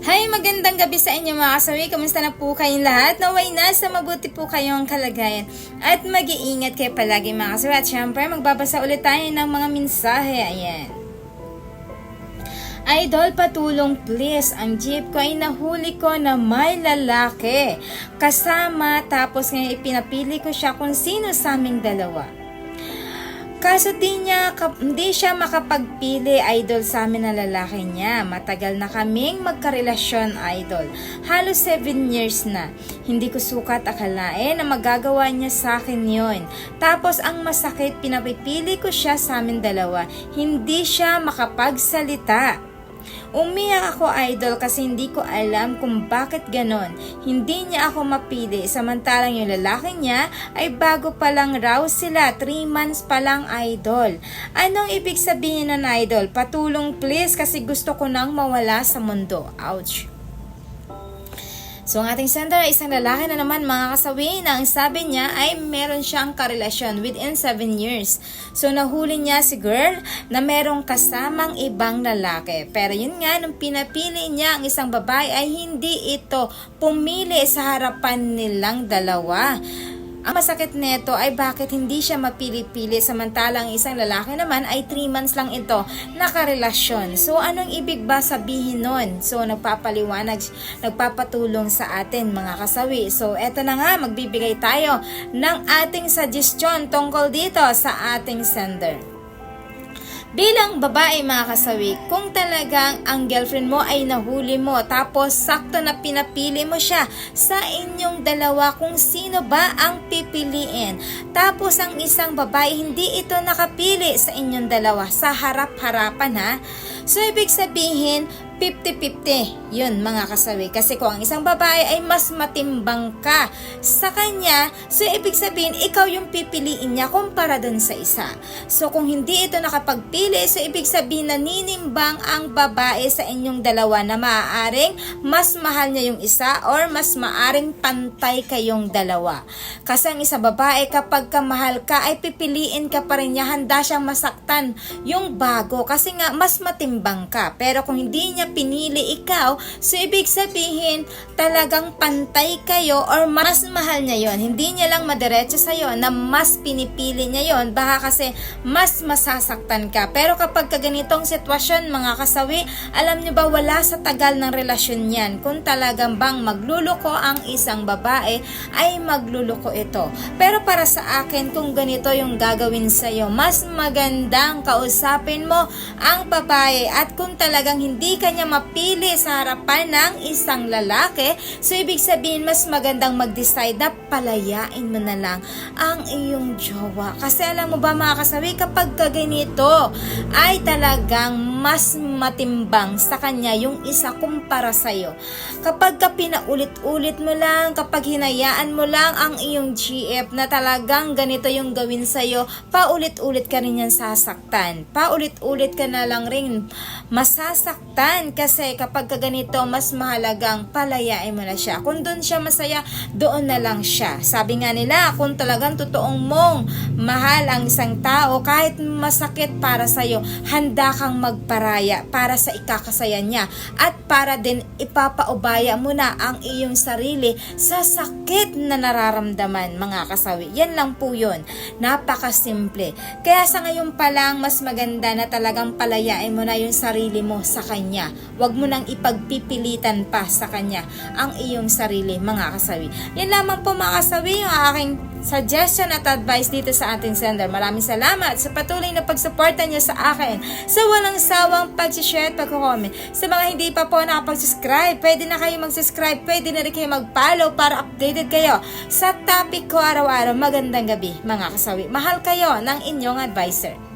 Hi, magandang gabi sa inyo mga kasawi. Kamusta na po kayong lahat? Naway nasa mabuti po kayong kalagayan. At mag-iingat kayo palagi mga kasawi. At syempre, magbabasa ulit tayo ng mga mensahe. Ayan. Idol, patulong please. Ang jeep ko ay nahuli ko na may lalaki. Kasama, tapos ngayon ipinapili ko siya kung sino sa aming dalawa. Kaso di niya, hindi siya makapagpili idol sa amin na lalaki niya. Matagal na kaming magkarelasyon idol. Halos 7 years na. Hindi ko sukat akalain na magagawa niya sa akin yon. Tapos ang masakit, pinapipili ko siya sa amin dalawa. Hindi siya makapagsalita. Umiyak ako idol kasi hindi ko alam kung bakit ganon. Hindi niya ako mapili samantalang yung lalaki niya ay bago pa lang raw sila. 3 months pa lang idol. Anong ibig sabihin ng idol? Patulong please kasi gusto ko nang mawala sa mundo. Ouch. So, ang ating sender ay isang lalaki na naman mga kasawi na ang sabi niya ay meron siyang karelasyon within 7 years. So, nahuli niya si girl na merong kasamang ibang lalaki. Pero yun nga, nung pinapili niya ang isang babae ay hindi ito pumili sa harapan nilang dalawa. Ang masakit nito ay bakit hindi siya mapili-pili samantalang isang lalaki naman ay 3 months lang ito nakarelasyon. So anong ibig ba sabihin nun? So nagpapaliwanag, nagpapatulong sa atin mga kasawi. So eto na nga, magbibigay tayo ng ating suggestion tungkol dito sa ating sender. Bilang babae mga kasawi, kung talagang ang girlfriend mo ay nahuli mo tapos sakto na pinapili mo siya sa inyong dalawa kung sino ba ang pipiliin. Tapos ang isang babae hindi ito nakapili sa inyong dalawa sa harap-harapan ha. So ibig sabihin 50-50 yun mga kasawi. Kasi kung ang isang babae ay mas matimbang ka sa kanya, so ibig sabihin ikaw yung pipiliin niya kumpara dun sa isa. So kung hindi ito nakapagpili, so ibig sabihin naninimbang ang babae sa inyong dalawa na maaaring mas mahal niya yung isa or mas maaring pantay kayong dalawa. Kasi ang isa babae kapag kamahal ka ay pipiliin ka pa rin niya, handa siyang masaktan yung bago kasi nga mas matimbang ka. Pero kung hindi niya pinili ikaw, so ibig sabihin talagang pantay kayo or mas mahal niya yon. Hindi niya lang madiretso sa'yo na mas pinipili niya yon. Baka kasi mas masasaktan ka. Pero kapag kaganitong sitwasyon mga kasawi, alam niyo ba wala sa tagal ng relasyon yan. Kung talagang bang magluluko ang isang babae, ay magluluko ito. Pero para sa akin, kung ganito yung gagawin sa'yo, mas magandang kausapin mo ang babae at kung talagang hindi kanya mapili sa harapan ng isang lalaki, so ibig sabihin mas magandang mag-decide na palayain mo na lang ang iyong jowa. Kasi alam mo ba mga kasawi, kapag kaganito ay talagang mas matimbang sa kanya yung isa kumpara sa'yo. Kapag ka pinaulit-ulit mo lang, kapag hinayaan mo lang ang iyong GF na talagang ganito yung gawin sa'yo, paulit-ulit ka rin yan sasaktan. Paulit-ulit ka na lang rin masasaktan kasi kapag ka ganito, mas mahalagang palayain mo na siya. Kung doon siya masaya, doon na lang siya. Sabi nga nila, kung talagang totoong mong mahal ang isang tao, kahit masakit para sa'yo, handa kang magparaya para sa ikakasaya niya at para din ipapaubaya mo na ang iyong sarili sa sakit na nararamdaman mga kasawi. Yan lang po yun. Napakasimple. Kaya sa ngayon pa lang, mas maganda na talagang palayain mo na yung sarili mo sa Huwag mo nang ipagpipilitan pa sa kanya ang iyong sarili mga kasawi. Yan lamang po mga kasawi yung aking suggestion at advice dito sa ating sender. Maraming salamat sa patuloy na pagsuporta niyo sa akin sa walang sawang pag-share at pag-comment. Sa mga hindi pa po nakapag-subscribe, pwede na kayo mag-subscribe, pwede na rin kayo mag-follow para updated kayo sa topic ko araw-araw. Magandang gabi mga kasawi. Mahal kayo ng inyong advisor.